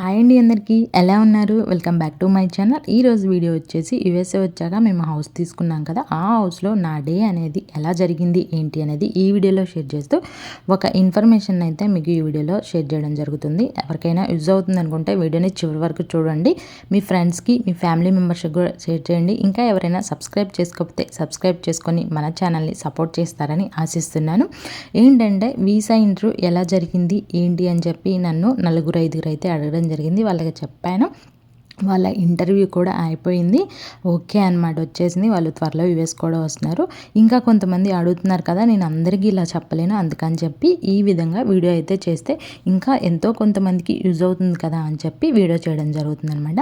Hi అండి అందరికీ. ఎలా ఉన్నారు? Welcome back to my channel. ఈరోజు వీడియో వచ్చేసి యుఎస్ఏ వచ్చాక మేము హౌస్ తీసుకున్నాం కదా. ఆ హౌస్లో నా డే అనేది ఎలా జరిగింది ఏంటి అనేది ఈ వీడియోలో షేర్ చేస్తూ ఒక ఇన్ఫర్మేషన్ అయితే మీకు ఈ వీడియోలో షేర్ చేయడం జరుగుతుంది. ఎవరికైనా యూజ్ అవుతుంది అనుకుంటే వీడియోని చివరి వరకు చూడండి. మీ ఫ్రెండ్స్కి మీ ఫ్యామిలీ మెంబర్స్కి కూడా షేర్ చేయండి. ఇంకా ఎవరైనా సబ్స్క్రైబ్ చేసుకోకపోతే సబ్స్క్రైబ్ చేసుకొని మన ఛానల్ని సపోర్ట్ చేస్తారని ఆశిస్తున్నాను. ఏంటంటే వీసా ఇంటర్వ్యూ ఎలా జరిగింది ఏంటి అని చెప్పి నన్ను నలుగురు ఐదుగురు అయితే అడగడం జరిగింది వాళ్ళకి చెప్పాను. వాళ్ళ ఇంటర్వ్యూ కూడా అయిపోయింది. ఓకే అనమాట వచ్చేసింది. వాళ్ళు త్వరలో యుఎస్ కూడా వస్తున్నారు. ఇంకా కొంతమంది అడుగుతున్నారు కదా నేను అందరికీ ఇలా చెప్పలేను అందుకని చెప్పి ఈ విధంగా వీడియో అయితే చేస్తే ఇంకా ఎంతో కొంతమందికి యూజ్ అవుతుంది కదా అని చెప్పి వీడియో చేయడం జరుగుతుంది అనమాట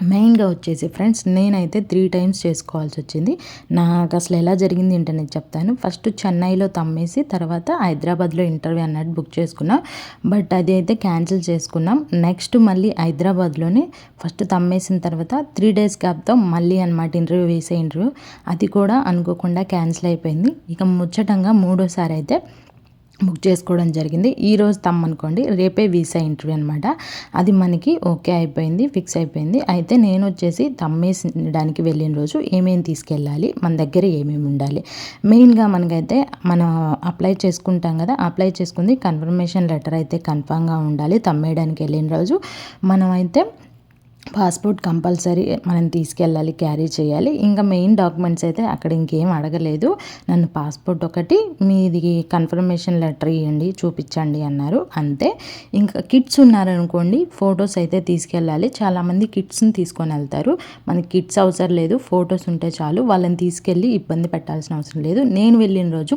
మెయిన్గా వచ్చేసి ఫ్రెండ్స్ నేనైతే త్రీ టైమ్స్ చేసుకోవాల్సి వచ్చింది. నాకు అసలు ఎలా జరిగింది ఏంటనేది చెప్తాను. ఫస్ట్ చెన్నైలో తమ్మేసి తర్వాత హైదరాబాద్లో ఇంటర్వ్యూ అన్నట్టు బుక్ చేసుకున్నాం. బట్ అది అయితే క్యాన్సిల్ చేసుకున్నాం. నెక్స్ట్ మళ్ళీ హైదరాబాద్లోనే ఫస్ట్ తమ్మేసిన తర్వాత త్రీ డేస్ గ్యాప్తో మళ్ళీ అనమాట ఇంటర్వ్యూ వేసే ఇంటర్వ్యూ. అది కూడా అనుకోకుండా క్యాన్సిల్ అయిపోయింది. ఇక ముచ్చటంగా మూడోసారి అయితే బుక్ చేసుకోవడం జరిగింది. ఈరోజు తమ్మనుకోండి రేపే వీసా ఇంటర్వ్యూ అనమాట అది మనకి ఓకే అయిపోయింది ఫిక్స్ అయిపోయింది. అయితే నేను వచ్చేసి తమ్మేసడానికి వెళ్ళిన రోజు ఏమేమి తీసుకెళ్ళాలి మన దగ్గర ఏమేమి ఉండాలి. మెయిన్గా మనకైతే మనం అప్లై చేసుకుంటాం కదా అప్లై చేసుకుంది కన్ఫర్మేషన్ లెటర్ అయితే కన్ఫామ్గా ఉండాలి తమ్మేయడానికి వెళ్ళిన రోజు. మనం అయితే పాస్పోర్ట్ కంపల్సరీ మనం తీసుకెళ్ళాలి క్యారీ చేయాలి. ఇంకా మెయిన్ డాక్యుమెంట్స్ అయితే అక్కడ ఇంకేం అడగలేదు. నన్ను పాస్పోర్ట్ ఒకటి మీది కన్ఫర్మేషన్ లెటర్ ఇవ్వండి చూపించండి అన్నారు. అంతే. ఇంకా కిట్స్ ఉన్నారనుకోండి ఫొటోస్ అయితే తీసుకెళ్ళాలి. చాలామంది కిట్స్ని తీసుకొని వెళ్తారు. మనకి కిట్స్ అవసరం లేదు ఫొటోస్ ఉంటే చాలు. వాళ్ళని తీసుకెళ్ళి ఇబ్బంది పెట్టాల్సిన అవసరం లేదు. నేను వెళ్ళిన రోజు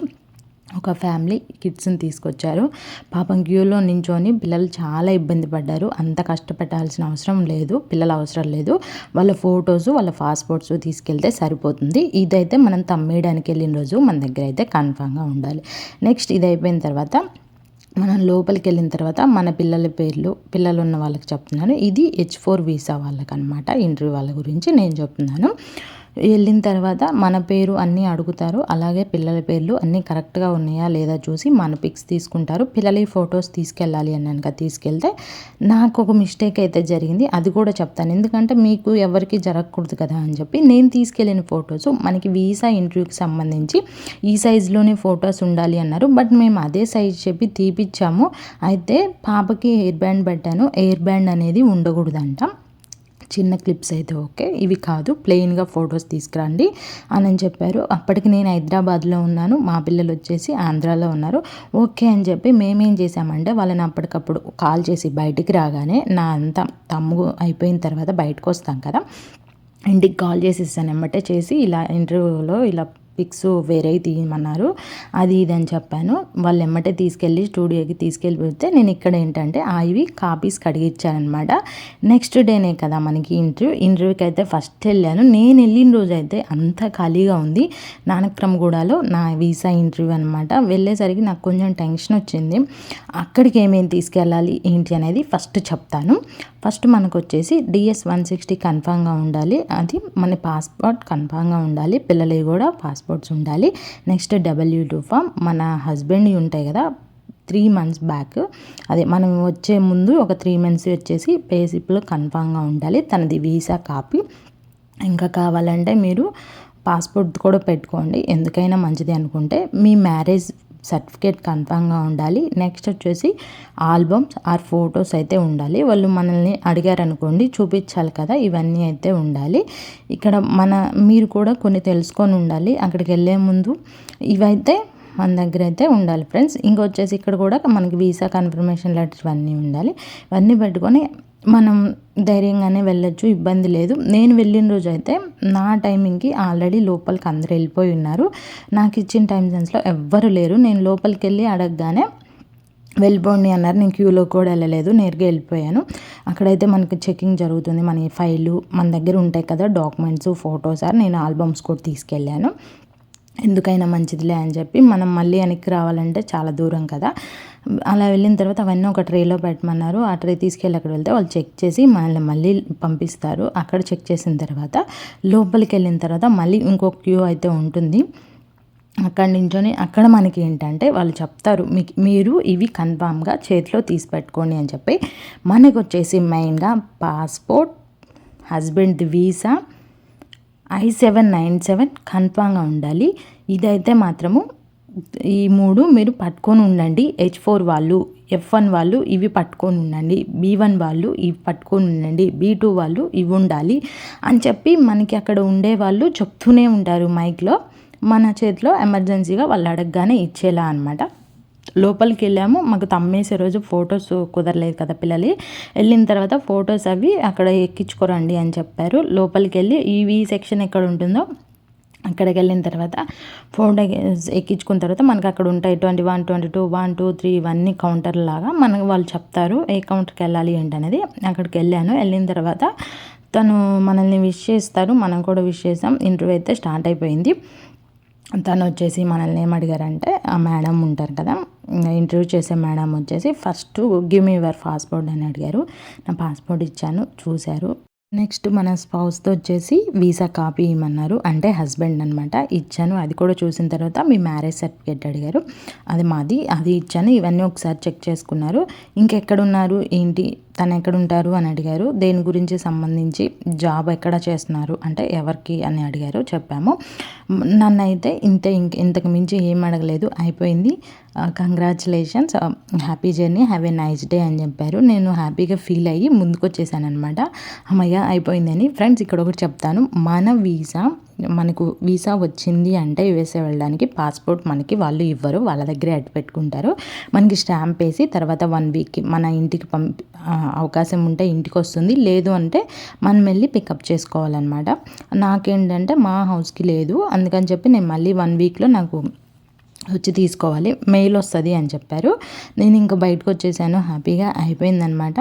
ఒక ఫ్యామిలీ కిడ్స్ని తీసుకొచ్చారు. పాపం క్యూలో నించొని పిల్లలు చాలా ఇబ్బంది పడ్డారు. అంత కష్టపెట్టాల్సిన అవసరం లేదు పిల్లల అవసరం లేదు. వాళ్ళ ఫొటోస్ వాళ్ళ పాస్పోర్ట్స్ తీసుకెళ్తే సరిపోతుంది. ఇదైతే మనం తమ్మేయడానికి వెళ్ళిన రోజు మన దగ్గర అయితే కన్ఫామ్గా ఉండాలి. నెక్స్ట్ ఇది అయిపోయిన తర్వాత మనం లోపలికి వెళ్ళిన తర్వాత మన పిల్లల పేర్లు పిల్లలు ఉన్న వాళ్ళకి చెప్తున్నాను. ఇది హెచ్ ఫోర్ వీసా వాళ్ళకనమాట ఇంటర్వ్యూ వాళ్ళ గురించి నేను చెప్తున్నాను. వెళ్ళిన తర్వాత మన పేరు అన్నీ అడుగుతారు. అలాగే పిల్లల పేర్లు అన్నీ కరెక్ట్గా ఉన్నాయా లేదా చూసి మన పిక్స్ తీసుకుంటారు. పిల్లల ఫొటోస్ తీసుకెళ్ళాలి అని కనుక తీసుకెళ్తే నాకు ఒక మిస్టేక్ అయితే జరిగింది. అది కూడా చెప్తాను. ఎందుకంటే మీకు ఎవరికి జరగకూడదు కదా అని చెప్పి నేను తీసుకెళ్ళిన ఫొటోస్ మనకి వీసా ఇంటర్వ్యూకి సంబంధించి ఈ సైజులోనే ఫొటోస్ ఉండాలి అన్నారు. బట్ మేము అదే సైజ్ చెప్పి తీపిచ్చాము. అయితే పాపకి ఎయిర్ బ్యాండ్ పెట్టాను. ఎయిర్ బ్యాండ్ అనేది ఉండకూడదంట. చిన్న క్లిప్స్ అయితే ఓకే. ఇవి కాదు ప్లెయిన్గా ఫొటోస్ తీసుకురండి. అని చెప్పారు అప్పటికి నేను హైదరాబాద్లో ఉన్నాను మా పిల్లలు వచ్చేసి ఆంధ్రాలో ఉన్నారు. ఓకే అని చెప్పి మేమేం చేసామంటే వాళ్ళని అప్పటికప్పుడు కాల్ చేసి బయటికి రాగానే నా అంతా తమ్ము అయిపోయిన తర్వాత బయటకు వస్తాం కదా ఇంటికి కాల్ చేసి ఇస్తాను ఎమ్మటే చేసి ఇలా ఇంటర్వ్యూలో ఇలా పిక్స్ వేరే తీయమన్నారు. అది ఇది అని చెప్పాను. వాళ్ళు ఎమ్మటే తీసుకెళ్ళి స్టూడియోకి తీసుకెళ్ళి పెడితే నేను ఇక్కడ ఏంటంటే అవి కాపీస్ కడిగిచ్చానమాట నెక్స్ట్ డేనే కదా మనకి ఇంటర్వ్యూ ఇంటర్వ్యూకి అయితే ఫస్ట్ వెళ్ళాను. నేను వెళ్ళిన రోజు అయితే అంత ఖాళీగా ఉంది. నానక్రమగూడలో నా వీసా ఇంటర్వ్యూ అనమాట. వెళ్ళేసరికి నాకు కొంచెం టెన్షన్ వచ్చింది. అక్కడికి ఏమేమి తీసుకెళ్ళాలి ఏంటి అనేది ఫస్ట్ చెప్తాను. ఫస్ట్ మనకు వచ్చేసి డిఎస్ వన్ సిక్స్టీ కన్ఫామ్గా ఉండాలి. అది మన పాస్పోర్ట్ కన్ఫామ్గా ఉండాలి. పిల్లలవి కూడా పాస్పోర్ట్ పాస్పోర్ట్స్ ఉండాలి. నెక్స్ట్ డబ్ల్యూ టూ ఫామ్ మన హస్బెండ్ ఉంటాయి కదా త్రీ మంత్స్ బ్యాక్ అదే మనం వచ్చే ముందు ఒక త్రీ మంత్స్ వచ్చేసి పే కన్ఫామ్గా ఉండాలి. తనది వీసా కాపీ. ఇంకా కావాలంటే మీరు పాస్పోర్ట్ కూడా పెట్టుకోండి. ఎందుకైనా మంచిది అనుకుంటే మీ మ్యారేజ్ సర్టిఫికేట్ కన్ఫామ్గా ఉండాలి. నెక్స్ట్ వచ్చేసి ఆల్బమ్స్ ఆర్ ఫొటోస్ అయితే ఉండాలి. వాళ్ళు మనల్ని అడిగారనుకోండి చూపించాలి కదా ఇవన్నీ అయితే ఉండాలి. ఇక్కడ మన మీరు కూడా కొన్ని తెలుసుకొని ఉండాలి. అక్కడికి వెళ్ళే ముందు ఇవైతే మన దగ్గర అయితే ఉండాలి ఫ్రెండ్స్. ఇంకొచ్చేసి ఇక్కడ కూడా మనకి వీసా కన్ఫర్మేషన్ లెటర్స్ ఇవన్నీ ఉండాలి. ఇవన్నీ పెట్టుకొని మనం ధైర్యంగానే వెళ్ళొచ్చు ఇబ్బంది లేదు. నేను వెళ్ళిన రోజు అయితే నా టైమింగ్కి ఆల్రెడీ లోపలికి అందరు వెళ్ళిపోయి ఉన్నారు. నాకు ఇచ్చిన టైం సెన్స్లో ఎవ్వరు లేరు. నేను లోపలికి వెళ్ళి అడగగానే వెళ్ళిపోండి అన్నారు. నేను క్యూలో కూడా వెళ్ళలేదు నేరుగా వెళ్ళిపోయాను. అక్కడైతే మనకి చెకింగ్ జరుగుతుంది. మన ఫైలు మన దగ్గర ఉంటాయి కదా డాక్యుమెంట్స్ ఫొటోస్ అని నేను ఆల్బమ్స్ కూడా తీసుకెళ్ళాను. ఎందుకైనా మంచిదిలే అని చెప్పి మనం మళ్ళీ వెనక్కి రావాలంటే చాలా దూరం కదా. అలా వెళ్ళిన తర్వాత అవన్నీ ఒక ట్రేలో పెట్టమన్నారు. ఆ ట్రే తీసుకెళ్ళి అక్కడ వెళ్తే వాళ్ళు చెక్ చేసి మనల్ని మళ్ళీ పంపిస్తారు. అక్కడ చెక్ చేసిన తర్వాత లోపలికి వెళ్ళిన తర్వాత మళ్ళీ ఇంకో క్యూ అయితే ఉంటుంది. అక్కడి నుంచొని అక్కడ మనకి ఏంటంటే వాళ్ళు చెప్తారు మీకు మీరు ఇవి కన్ఫామ్గా చేతిలో తీసి పెట్టుకోండి అని చెప్పి. మనకు వచ్చేసి మెయిన్గా passport husband visa I seven nine seven కన్ఫామ్గా ఉండాలి. ఇదైతే మాత్రము ఈ మూడు మీరు పట్టుకొని ఉండండి. హెచ్ ఫోర్ వాళ్ళు ఎఫ్ వన్ వాళ్ళు ఇవి పట్టుకొని ఉండండి. బీ వన్ వాళ్ళు ఇవి పట్టుకొని ఉండండి. బీ టూ వాళ్ళు ఇవి ఉండాలి అని చెప్పి మనకి అక్కడ ఉండే వాళ్ళు చెప్తూనే ఉంటారు మైక్లో మన చేతిలో ఎమర్జెన్సీగా వాళ్ళు అడగగానే ఇచ్చేలా అనమాట లోపలికి వెళ్ళాము. మాకు తమ్మేసే రోజు ఫొటోస్ కుదరలేదు కదా పిల్లలు వెళ్ళిన తర్వాత ఫొటోస్ అవి అక్కడ ఎక్కించుకోరండి అని చెప్పారు. లోపలికి వెళ్ళి ఈ సెక్షన్ ఎక్కడ ఉంటుందో అక్కడికి వెళ్ళిన తర్వాత ఫోటో ఎక్కించుకున్న తర్వాత మనకు అక్కడ ఉంటాయి twenty one twenty two one two three ఇవన్నీ కౌంటర్ లాగా మనకు వాళ్ళు చెప్తారు ఏ కౌంటర్కి వెళ్ళాలి ఏంటనేది. అక్కడికి వెళ్ళాను. వెళ్ళిన తర్వాత తను మనల్ని విష్ చేస్తారు. మనం కూడా విష్ చేసాం. ఇంటర్వ్యూ అయితే స్టార్ట్ అయిపోయింది. తను వచ్చేసి మనల్ని ఏం అడిగారంటే ఆ మేడం ఉంటారు కదా ఇంటర్వ్యూ చేసే మేడం వచ్చేసి first give me your passport అని అడిగారు. నా పాస్పోర్ట్ ఇచ్చాను. చూశారు. నెక్స్ట్ మన స్పౌస్తో వచ్చేసి వీసా కాపీ ఇవ్వమన్నారు అంటే హస్బెండ్ అనమాట ఇచ్చాను. అది కూడా చూసిన తర్వాత మీ మ్యారేజ్ సర్టిఫికేట్ అడిగారు. అది మాది. అది ఇచ్చాను. ఇవన్నీ ఒకసారి చెక్ చేసుకున్నారు. ఇంకెక్కడున్నారు? ఏంటి? తను ఎక్కడ ఉంటారు అని అడిగారు. దేని గురించి సంబంధించి జాబ్ ఎక్కడ చేస్తున్నారు అంటే ఎవరికి అని అడిగారు. చెప్పాము. నన్ను అయితే ఇంత ఇంక ఇంతకు మించి ఏం అడగలేదు. అయిపోయింది. Congratulations happy journey have a nice day అని చెప్పారు. నేను హ్యాపీగా ఫీల్ అయ్యి ముందుకు వచ్చేసాను అనమాట అమ్మయ్య అయిపోయిందని. ఫ్రెండ్స్ ఇక్కడ ఒకటి చెప్తాను. మన వీసా మనకు వీసా వచ్చింది అంటే యుఎస్ఏ వెళ్ళడానికి పాస్పోర్ట్ మనకి వాళ్ళు ఇవ్వరు వాళ్ళ దగ్గరే అడ్డు పెట్టుకుంటారు. మనకి స్టాంప్ వేసి తర్వాత వన్ వీక్కి మన ఇంటికి పంపి అవకాశం ఉంటే ఇంటికి వస్తుంది. లేదు అంటే మనం వెళ్ళి పికప్ చేసుకోవాలన్నమాట. నాకేంటంటే మా హౌస్కి లేదు. అందుకని చెప్పి నేను మళ్ళీ వన్ వీక్లో నాకు వచ్చి తీసుకోవాలి. మెయిల్ వస్తుంది అని చెప్పారు. నేను ఇంకా బయటకు వచ్చేసాను. హ్యాపీగా అయిపోయిందనమాట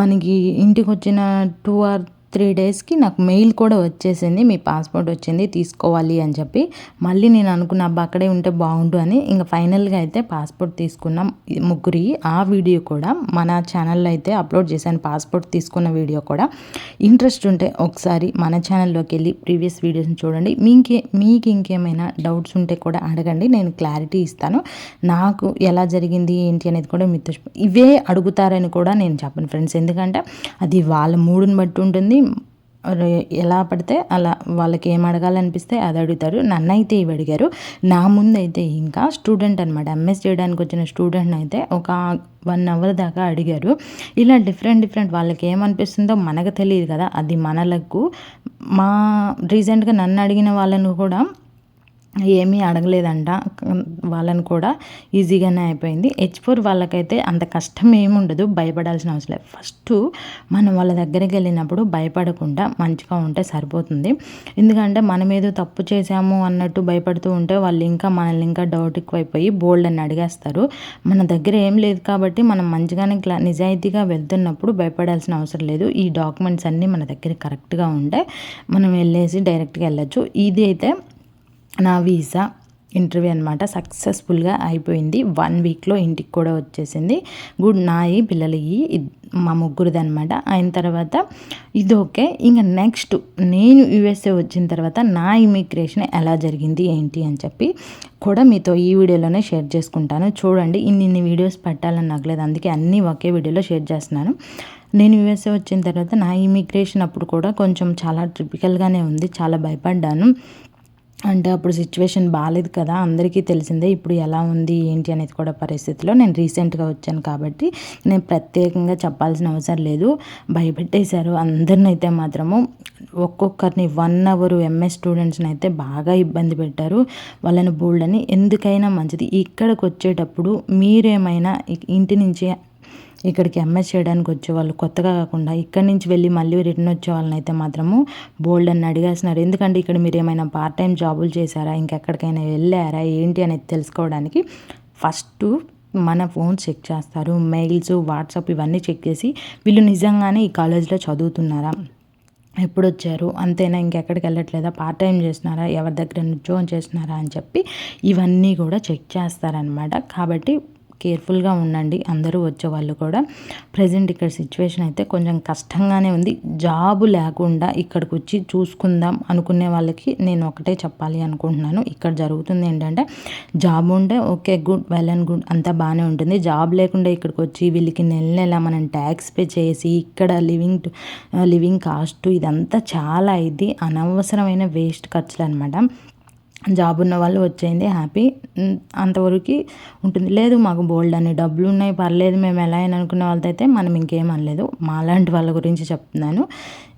మనకి ఇంటికి వచ్చిన టూ ఆర్ త్రీ డేస్కి నాకు మెయిల్ కూడా వచ్చేసింది. మీ పాస్పోర్ట్ వచ్చింది తీసుకోవాలి అని చెప్పి. మళ్ళీ నేను అనుకున్న అబ్బా అక్కడే ఉంటే బాగుండు అని. ఇంకా ఫైనల్గా అయితే పాస్పోర్ట్ తీసుకున్నాం. ముగ్గురి ఆ వీడియో కూడా మన ఛానల్లో అయితే అప్లోడ్ చేశాను పాస్పోర్ట్ తీసుకున్న వీడియో కూడా. ఇంట్రెస్ట్ ఉంటే ఒకసారి మన ఛానల్లోకి వెళ్ళి ప్రీవియస్ వీడియోస్ని చూడండి. మీకే మీకు ఇంకేమైనా డౌట్స్ ఉంటే కూడా అడగండి నేను క్లారిటీ ఇస్తాను. నాకు ఎలా జరిగింది ఏంటి అనేది కూడా మీతో ఇవే అడుగుతారని కూడా నేను చెప్పను ఫ్రెండ్స్. ఎందుకంటే అది వాళ్ళ మూడుని బట్టి ఉంటుంది ఎలా పడితే అలా వాళ్ళకి ఏం అడగాలనిపిస్తే అది అడుగుతారు. నన్ను అయితే ఇవి అడిగారు. నా ముందు అయితే ఇంకా స్టూడెంట్ అనమాట ఎంఎస్ చేయడానికి వచ్చిన స్టూడెంట్ అయితే ఒక వన్ అవర్ దాకా అడిగారు. ఇలా డిఫరెంట్ డిఫరెంట్ వాళ్ళకి ఏమనిపిస్తుందో మనకు తెలియదు కదా. అది మనలకు మా రీసెంట్గా నన్ను అడిగిన వాళ్ళను కూడా ఏమీ అడగలేదంట. వాళ్ళని కూడా ఈజీగానే అయిపోయింది. హెచ్ ఫోర్ వాళ్ళకైతే అంత కష్టం ఏముండదు భయపడాల్సిన అవసరం లేదు. ఫస్ట్ మనం వాళ్ళ దగ్గరికి వెళ్ళినప్పుడు భయపడకుండా మంచిగా ఉంటే సరిపోతుంది. ఎందుకంటే మనం ఏదో తప్పు చేసాము అన్నట్టు భయపడుతూ ఉంటే వాళ్ళు ఇంకా మనల్ని ఇంకా డౌట్ ఎక్కువైపోయి బోల్డ్ అని అడిగేస్తారు. మన దగ్గర ఏం లేదు కాబట్టి మనం మంచిగానే క్లా నిజాయితీగా వెళ్తున్నప్పుడు భయపడాల్సిన అవసరం లేదు. ఈ డాక్యుమెంట్స్ అన్నీ మన దగ్గర కరెక్ట్గా ఉంటే మనం వెళ్ళేసి డైరెక్ట్గా వెళ్ళచ్చు. ఇది అయితే నా వీసా ఇంటర్వ్యూ అనమాట సక్సెస్ఫుల్గా అయిపోయింది. వన్ వీక్లో ఇంటికి కూడా వచ్చేసింది. గుడ్ నాయి పిల్లలకి. మా ముగ్గురిది అనమాట అయిన తర్వాత ఇది ఓకే. ఇంకా నెక్స్ట్ నేను యూఎస్ఏ వచ్చిన తర్వాత నా ఇమిగ్రేషన్ ఎలా జరిగింది ఏంటి అని చెప్పి కూడా మీతో ఈ వీడియోలోనే షేర్ చేసుకుంటాను. చూడండి ఇన్ని ఇన్ని వీడియోస్ పెట్టాలని నాకు లేదు. అందుకే అన్నీ ఒకే వీడియోలో షేర్ చేస్తున్నాను. నేను యూఎస్ఏ వచ్చిన తర్వాత నా ఇమిగ్రేషన్ అప్పుడు కూడా కొంచెం చాలా ట్రిపికల్గానే ఉంది. చాలా భయపడ్డాను. అంటే అప్పుడు సిచ్యువేషన్ బాగాలేదు కదా అందరికీ తెలిసిందే ఇప్పుడు ఎలా ఉంది ఏంటి అనేది కూడా పరిస్థితిలో నేను రీసెంట్గా వచ్చాను కాబట్టి నేను ప్రత్యేకంగా చెప్పాల్సిన అవసరం లేదు. భయపెట్టేశారు. అందరిని అయితే మాత్రము ఒక్కొక్కరిని వన్ అవర్ ఎంఎస్ స్టూడెంట్స్ని అయితే బాగా ఇబ్బంది పెట్టారు. వాళ్ళని బోల్డని ఎందుకైనా మంచిది. ఇక్కడికి వచ్చేటప్పుడు మీరేమైనా ఇంటి నుంచి ఇక్కడికి ఎంఎస్ చేయడానికి వచ్చే వాళ్ళు కొత్తగా కాకుండా ఇక్కడి నుంచి వెళ్ళి మళ్ళీ రిటర్న్ వచ్చే వాళ్ళని అయితే మాత్రము బోల్డ్ అని అడిగేస్తున్నారు. ఎందుకంటే ఇక్కడ మీరు ఏమైనా పార్ట్ టైం జాబులు చేశారా? ఇంకెక్కడికైనా వెళ్ళారా? ఏంటి అనేది తెలుసుకోవడానికి ఫస్ట్ మన ఫోన్ చెక్ చేస్తారు. మెయిల్స్ వాట్సాప్ ఇవన్నీ చెక్ చేసి వీళ్ళు నిజంగానే ఈ కాలేజ్లో చదువుతున్నారా? ఎప్పుడు వచ్చారు అంతేనా? ఇంకెక్కడికి వెళ్ళట్లేదా? పార్ట్ టైం చేస్తున్నారా? ఎవరి దగ్గర ఉద్యోగం చేస్తున్నారా? అని చెప్పి ఇవన్నీ కూడా చెక్ చేస్తారనమాట కాబట్టి కేర్ఫుల్గా ఉండండి. అందరూ వచ్చేవాళ్ళు కూడా ప్రజెంట్ ఇక్కడ సిచ్యువేషన్ అయితే కొంచెం కష్టంగానే ఉంది. జాబు లేకుండా ఇక్కడికి వచ్చి చూసుకుందాం అనుకునే వాళ్ళకి నేను ఒకటే చెప్పాలి అనుకుంటున్నాను. ఇక్కడ జరుగుతుంది ఏంటంటే జాబ్ ఉంటే okay good well and good అంతా బాగానే ఉంటుంది. జాబ్ లేకుండా ఇక్కడికి వచ్చి వీళ్ళకి నెల నెల మనం ట్యాక్స్ పే చేసి ఇక్కడ లివింగ్ లివింగ్ కాస్ట్ ఇదంతా చాలా ఇది అనవసరమైన వేస్ట్ ఖర్చులు అనమాట జాబ్ ఉన్న వాళ్ళు వచ్చేయండి హ్యాపీ. అంతవరకు ఉంటుంది. లేదు మాకు బోల్డ్ అని డబ్బులు ఉన్నాయి పర్లేదు మేము ఎలా అయినా అనుకునే వాళ్ళతో అయితే మనం ఇంకేం అనలేదు. మాలాంటి వాళ్ళ గురించి చెప్తున్నాను.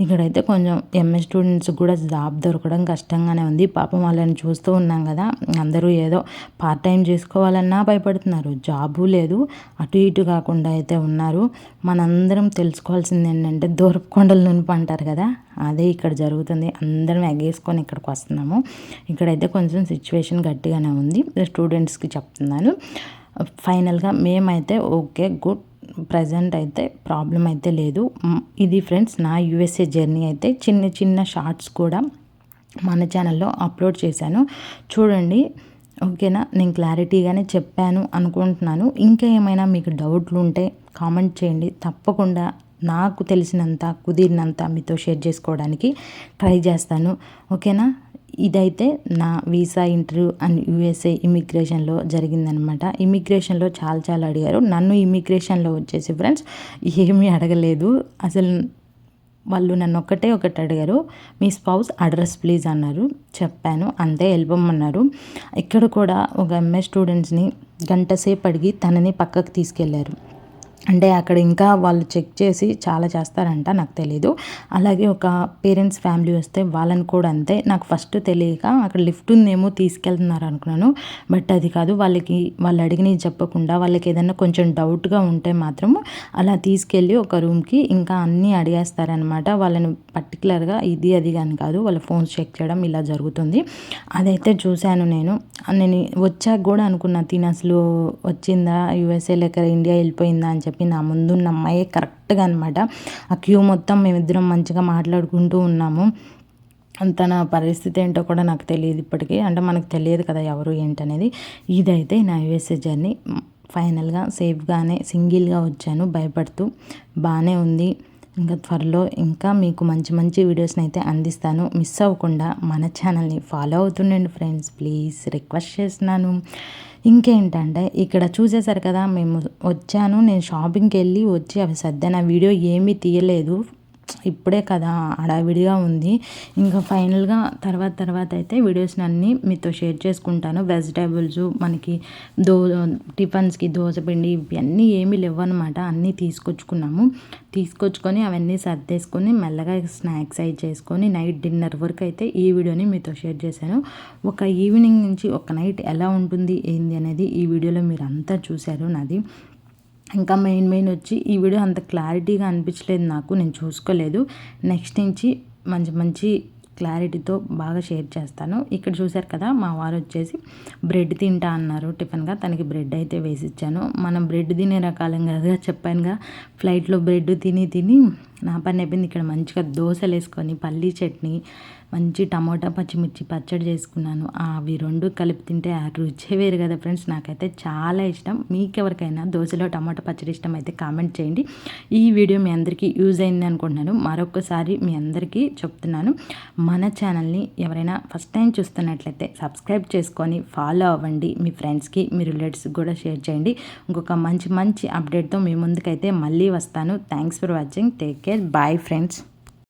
ఇక్కడైతే కొంచెం ఎంఏ స్టూడెంట్స్ కూడా జాబ్ దొరకడం కష్టంగానే ఉంది. పాపం వాళ్ళని చూస్తూ ఉన్నాం కదా. అందరూ ఏదో పార్ట్ టైం చేసుకోవాలన్నా భయపడుతున్నారు. జాబు లేదు. అటు ఇటు కాకుండా అయితే ఉన్నారు. మనందరం తెలుసుకోవాల్సింది ఏంటంటే దూరపు కొండలు నునుపు అంటారు కదా. అదే ఇక్కడ జరుగుతుంది. అందరం ఎగేసుకొని ఇక్కడికి వస్తున్నాము. ఇక్కడైతే కొంచెం సిచ్యువేషన్ గట్టిగానే ఉంది. స్టూడెంట్స్కి చెప్తున్నాను. ఫైనల్గా మేమైతే ఓకే గుడ్ ప్రజెంట్ అయితే ప్రాబ్లం అయితే లేదు. ఇది ఫ్రెండ్స్ నా యూఎస్ఏ జర్నీ అయితే చిన్న చిన్న షార్ట్స్ కూడా మన ఛానల్లో అప్లోడ్ చేశాను. చూడండి ఓకేనా? నేను క్లారిటీగానే చెప్పాను అనుకుంటున్నాను. ఇంకా ఏమైనా మీకు డౌట్లు ఉంటే కామెంట్ చేయండి. తప్పకుండా నాకు తెలిసినంత కుదిరినంత మీతో షేర్ చేసుకోవడానికి ట్రై చేస్తాను. ఓకేనా? ఇదైతే నా వీసా ఇంటర్వ్యూ అండ్ యూఎస్ఏ ఇమిగ్రేషన్లో జరిగిందనమాట ఇమిగ్రేషన్లో చాలా చాలా అడిగారు. నన్ను ఇమిగ్రేషన్లో వచ్చేసి ఫ్రెండ్స్ ఏమీ అడగలేదు. అసలు వాళ్ళు నన్ను ఒక్కటే ఒకటి అడిగారు. మీ స్పౌస్ అడ్రస్ ప్లీజ్ అన్నారు. చెప్పాను. అంతే వెళ్ళిపోమన్నారు. ఇక్కడ కూడా ఒక ఎంఏ స్టూడెంట్స్ని గంట సేపు అడిగి తనని పక్కకు తీసుకెళ్ళారు. అంటే అక్కడ ఇంకా వాళ్ళు చెక్ చేసి చాలా చేస్తారంట నాకు తెలీదు. అలాగే ఒక పేరెంట్స్ ఫ్యామిలీ వస్తే వాళ్ళని కూడా అంతే. నాకు ఫస్ట్ తెలియక అక్కడ లిఫ్ట్ ఉందేమో తీసుకెళ్తున్నారు అనుకున్నాను. బట్ అది కాదు వాళ్ళకి వాళ్ళు అడిగినవి చెప్పకుండా వాళ్ళకి ఏదైనా కొంచెం డౌట్గా ఉంటే మాత్రము అలా తీసుకెళ్ళి ఒక రూమ్కి ఇంకా అన్నీ అడిగేస్తారనమాట వాళ్ళని పర్టికులర్గా ఇది అది కానీ కాదు వాళ్ళ ఫోన్స్ చెక్ చేయడం ఇలా జరుగుతుంది. అదైతే చూశాను నేను. నేను వచ్చాక కూడా అనుకున్నా తిని అసలు వచ్చిందా? యూఎస్ఏ లేక ఇండియా వెళ్ళిపోయిందా? అని చెప్పి చెప్పి నా ముందున్న అమ్మాయి కరెక్ట్గా అనమాట ఆ క్యూ మొత్తం మేమిద్దరం మంచిగా మాట్లాడుకుంటూ ఉన్నాము. తన పరిస్థితి ఏంటో కూడా నాకు తెలియదు ఇప్పటికీ. అంటే మనకు తెలియదు కదా ఎవరు ఏంటనేది. ఇదైతే నా యూఎస్ఏ జర్నీ. ఫైనల్గా సేఫ్గానే సింగిల్గా వచ్చాను. భయపడుతూ బాగానే ఉంది. ఇంకా త్వరలో ఇంకా మీకు మంచి మంచి వీడియోస్ని అయితే అందిస్తాను. మిస్ అవ్వకుండా మన ఛానల్ని ఫాలో అవుతుండండి ఫ్రెండ్స్. ప్లీజ్ రిక్వెస్ట్ చేస్తున్నాను. ఇంకేంటంటే ఇక్కడ చూసేశారు కదా మేము వచ్చాను. నేను షాపింగ్కి వెళ్ళి వచ్చి అవి సర్దాను. ఆ వీడియో ఏమీ తీయలేదు. ఇప్పుడే కదా హడావిడిగా ఉంది. ఇంకా ఫైనల్గా తర్వాత తర్వాత అయితే వీడియోస్ని అన్నీ మీతో షేర్ చేసుకుంటాను. వెజిటేబుల్స్ మనకి దో టిఫిన్స్కి దోశపిండి ఇవన్నీ ఏమీ లేవన్నమాట. అన్నీ తీసుకొచ్చుకున్నాము. తీసుకొచ్చుకొని అవన్నీ సర్దేసుకొని మెల్లగా స్నాక్స్ అయి చేసుకొని నైట్ డిన్నర్ వరకు అయితే ఈ వీడియోని మీతో షేర్ చేశాను. ఒక ఈవినింగ్ నుంచి ఒక నైట్ ఎలా ఉంటుంది ఏంది అనేది ఈ వీడియోలో మీరు అంతా చూశారు నాది. ఇంకా మెయిన్ మెయిన్ వచ్చి ఈ వీడియో అంత క్లారిటీగా అనిపించలేదు నాకు నేను చూసుకోలేదు. నెక్స్ట్ నుంచి మంచి మంచి క్లారిటీతో బాగా షేర్ చేస్తాను. ఇక్కడ చూశారు కదా మా వారు వచ్చేసి బ్రెడ్ తింటా అన్నారు టిఫిన్గా. తనకి బ్రెడ్ అయితే వేసి ఇచ్చాను మనం బ్రెడ్ తినే రకాలం కదా చెప్పానుగా ఫ్లైట్లో బ్రెడ్ తిని తిని నా పని అయిపోయింది. ఇక్కడ మంచిగా దోశలు వేసుకొని పల్లీ చట్నీ మంచి టమోటా పచ్చిమిర్చి పచ్చడి చేసుకున్నాను. అవి రెండు కలిపి తింటే ఆ రుచే వేరు కదా ఫ్రెండ్స్. నాకైతే చాలా ఇష్టం. మీకు ఎవరికైనా దోశలో టమాటా పచ్చడి ఇష్టం అయితే కామెంట్ చేయండి. ఈ వీడియో మీ అందరికీ యూజ్ అయింది అనుకుంటున్నాను. మరొకసారి మీ అందరికీ చెప్తున్నాను. మన ఛానల్ని ఎవరైనా ఫస్ట్ టైం చూస్తున్నట్లయితే సబ్స్క్రైబ్ చేసుకొని ఫాలో అవ్వండి. మీ ఫ్రెండ్స్కి మీ రిలేటివ్స్కి కూడా షేర్ చేయండి. ఇంకొక మంచి మంచి అప్డేట్తో మీ ముందుకైతే మళ్ళీ వస్తాను. Thanks for watching. Take care. Bye friends.